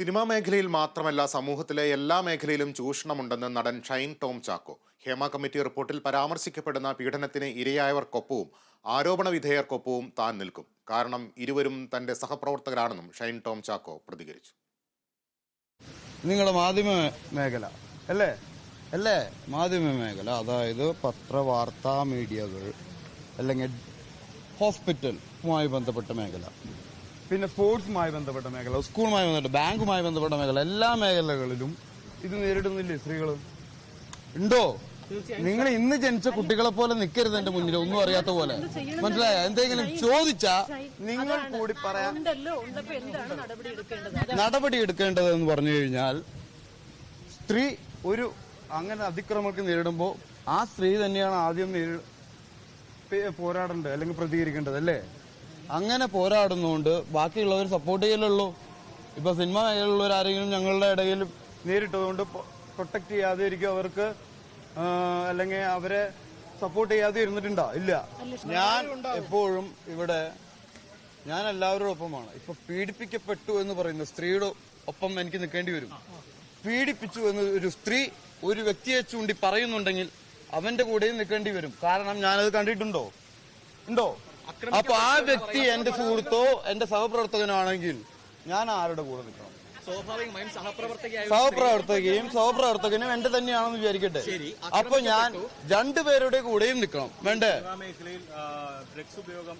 Cinema മേഖലയിൽ മാത്രമല്ല സമൂഹത്തിലെ എല്ലാ മേഖലയിലും ചൂഷണമുണ്ടെന്ന് നടൻ ഷൈൻ ടോം ചാക്കോ. ഹേമ കമ്മിറ്റി റിപ്പോർട്ടിൽ പരാമർശിക്കപ്പെടുന്ന പീഡനത്തിന് ഇരയായവർക്കൊപ്പവും ആരോപണ വിധേയർക്കൊപ്പവും താൻ നിൽക്കും. കാരണം ഇരുവരും തന്റെ സഹപ്രവർത്തകരാണെന്നും ഷൈൻ ടോം ചാക്കോ പ്രതികരിച്ചു. നിങ്ങളുടെ മാധ്യമ മേഖല അല്ലേ? അല്ലേ? മാധ്യമ മേഖല അതായത് പത്രവാർത്താ മീഡിയകൾ അല്ലെങ്കിൽ ഹോസ്പിറ്റലുമായി ബന്ധപ്പെട്ട മേഖല. പിന്നെ സ്പോർട്സുമായി ബന്ധപ്പെട്ട മേഖല സ്കൂളുമായി ബന്ധപ്പെട്ട ബാങ്കുമായി ബന്ധപ്പെട്ട മേഖല എല്ലാ മേഖലകളിലും ഇത് നേരിടുന്നില്ലേ സ്ത്രീകൾ ഉണ്ടോ? നിങ്ങൾ ഇന്ന് ജനിച്ച കുട്ടികളെ പോലെ നിൽക്കരുത് എന്റെ മുന്നിൽ ഒന്നും അറിയാത്ത പോലെ. മനസ്സിലായ? എന്തെങ്കിലും ചോദിച്ചാ നിങ്ങൾ കൂടി പറയാം. നടപടി എടുക്കേണ്ടത്? എന്ന് പറഞ്ഞു കഴിഞ്ഞാൽ സ്ത്രീ ഒരു അങ്ങനെ അതിക്രമങ്ങൾക്ക് നേരിടുമ്പോൾ ആ സ്ത്രീ തന്നെയാണ് ആദ്യം നേരി- പോരാടേണ്ടത് അല്ലെങ്കിൽ പ്രതികരിക്കേണ്ടത് അല്ലേ? അങ്ങനെ പോരാടുന്നതുകൊണ്ട് ബാക്കിയുള്ളവർ സപ്പോർട്ട് ചെയ്യലുള്ളൂ. ഇപ്പൊ സിനിമ മേഖലയിലുള്ളവർ ആരെങ്കിലും ഞങ്ങളുടെ ഇടയിൽ നേരിട്ടതുകൊണ്ട് പ്രൊട്ടക്ട് ചെയ്യാതെ ഇരിക്കും അവർക്ക് അല്ലെങ്കിൽ അവരെ സപ്പോർട്ട് ചെയ്യാതെ ഇരുന്നിട്ടുണ്ടോ ഇല്ല ഞാൻ എപ്പോഴും ഇവിടെ ഞാൻ എല്ലാവരുടെ ഒപ്പമാണ്. ഇപ്പൊ പീഡിപ്പിക്കപ്പെട്ടു എന്ന് പറയുന്ന സ്ത്രീയുടെ ഒപ്പം എനിക്ക് നിൽക്കേണ്ടി വരും. പീഡിപ്പിച്ചു എന്ന് ഒരു സ്ത്രീ ഒരു വ്യക്തിയെ ചൂണ്ടി പറയുന്നുണ്ടെങ്കിൽ അവന്റെ കൂടെയും നിൽക്കേണ്ടി വരും. കാരണം ഞാനത് കണ്ടിട്ടുണ്ടോ? ഉണ്ടോ? അപ്പൊ ആ വ്യക്തി എന്റെ സുഹൃത്തോ എന്റെ സഹപ്രവർത്തകനോ ആണെങ്കിൽ ഞാൻ ആരുടെ കൂടെ നിൽക്കണം? സഹപ്രവർത്തകയും സഹപ്രവർത്തകനും എന്റെ തന്നെയാണെന്ന് വിചാരിക്കട്ടെ. അപ്പൊ ഞാൻ രണ്ടുപേരുടെ കൂടെയും നിൽക്കണം. വേണ്ടേ? മേഖലയിൽ ഡ്രഗ്സ് ഉപയോഗം